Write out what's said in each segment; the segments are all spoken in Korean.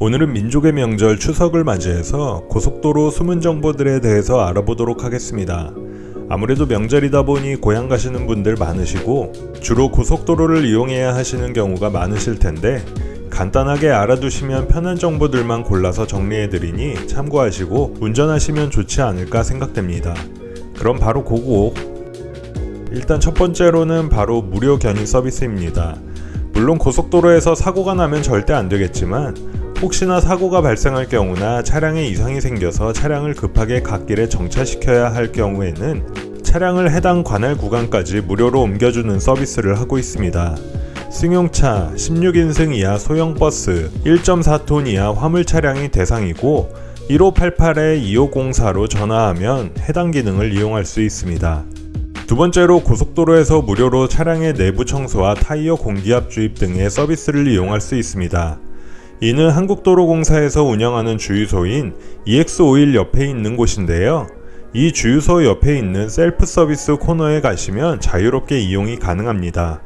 오늘은 민족의 명절 추석을 맞이해서 고속도로 숨은 정보들에 대해서 알아보도록 하겠습니다. 아무래도 명절이다 보니 고향 가시는 분들 많으시고 주로 고속도로를 이용해야 하시는 경우가 많으실 텐데 간단하게 알아두시면 편한 정보들만 골라서 정리해드리니 참고하시고 운전하시면 좋지 않을까 생각됩니다. 그럼 바로 고고. 일단 첫 번째로는 바로 무료 견인 서비스입니다. 물론 고속도로에서 사고가 나면 절대 안 되겠지만 혹시나 사고가 발생할 경우나 차량에 이상이 생겨서 차량을 급하게 갓길에 정차시켜야 할 경우에는 차량을 해당 관할 구간까지 무료로 옮겨주는 서비스를 하고 있습니다. 승용차, 16인승 이하 소형 버스, 1.4톤 이하 화물 차량이 대상이고 1588에 2504로 전화하면 해당 기능을 이용할 수 있습니다. 두 번째로 고속도로에서 무료로 차량의 내부 청소와 타이어 공기압 주입 등의 서비스를 이용할 수 있습니다. 이는 한국도로공사에서 운영하는 주유소인 EX51 옆에 있는 곳인데요. 이 주유소 옆에 있는 셀프 서비스 코너에 가시면 자유롭게 이용이 가능합니다.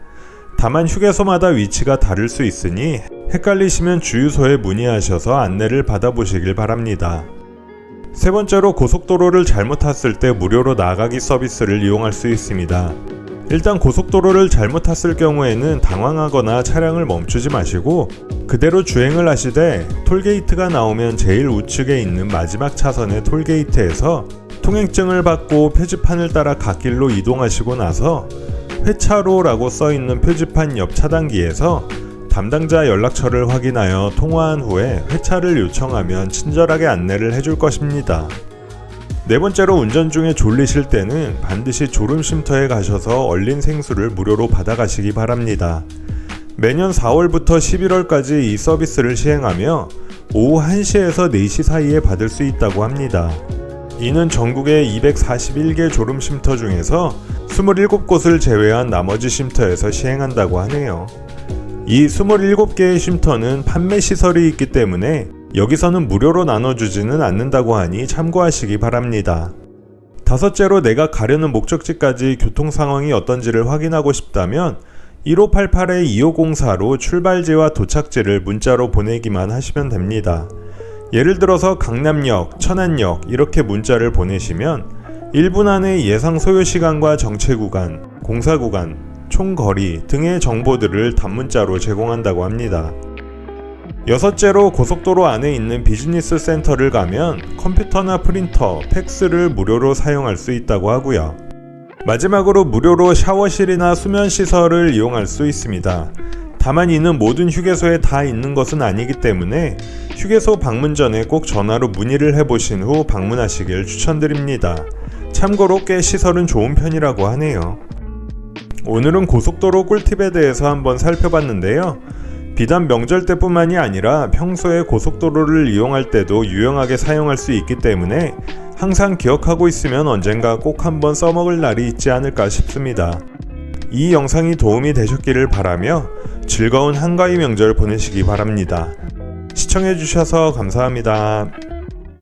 다만 휴게소마다 위치가 다를 수 있으니 헷갈리시면 주유소에 문의하셔서 안내를 받아보시길 바랍니다. 세 번째로 고속도로를 잘못 탔을 때 무료로 나가기 서비스를 이용할 수 있습니다. 일단 고속도로를 잘못 탔을 경우에는 당황하거나 차량을 멈추지 마시고 그대로 주행을 하시되 톨게이트가 나오면 제일 우측에 있는 마지막 차선의 톨게이트에서 통행증을 받고 표지판을 따라 갓길로 이동하시고 나서 회차로라고 써 있는 표지판 옆 차단기에서 담당자 연락처를 확인하여 통화한 후에 회차를 요청하면 친절하게 안내를 해줄 것입니다. 네 번째로 운전 중에 졸리실 때는 반드시 졸음 쉼터에 가셔서 얼린 생수를 무료로 받아가시기 바랍니다. 매년 4월부터 11월까지 이 서비스를 시행하며 오후 1시에서 4시 사이에 받을 수 있다고 합니다. 이는 전국의 241개 졸음 쉼터 중에서 27곳을 제외한 나머지 쉼터에서 시행한다고 하네요. 이 27개의 쉼터는 판매 시설이 있기 때문에 여기서는 무료로 나눠주지는 않는다고 하니 참고하시기 바랍니다. 다섯째로 내가 가려는 목적지까지 교통 상황이 어떤지를 확인하고 싶다면 1588에 2504로 출발지와 도착지를 문자로 보내기만 하시면 됩니다. 예를 들어서 강남역, 천안역 이렇게 문자를 보내시면 1분 안에 예상 소요 시간과 정체 구간, 공사 구간, 총 거리 등의 정보들을 단문자로 제공한다고 합니다. 여섯째로 고속도로 안에 있는 비즈니스 센터를 가면 컴퓨터나 프린터, 팩스를 무료로 사용할 수 있다고 하고요. 마지막으로 무료로 샤워실이나 수면 시설을 이용할 수 있습니다. 다만 이는 모든 휴게소에 다 있는 것은 아니기 때문에 휴게소 방문 전에 꼭 전화로 문의를 해보신 후 방문하시길 추천드립니다. 참고로 꽤 시설은 좋은 편이라고 하네요. 오늘은 고속도로 꿀팁에 대해서 한번 살펴봤는데요. 비단 명절 때뿐만이 아니라 평소에 고속도로를 이용할 때도 유용하게 사용할 수 있기 때문에 항상 기억하고 있으면 언젠가 꼭 한번 써먹을 날이 있지 않을까 싶습니다. 이 영상이 도움이 되셨기를 바라며 즐거운 한가위 명절 보내시기 바랍니다. 시청해주셔서 감사합니다.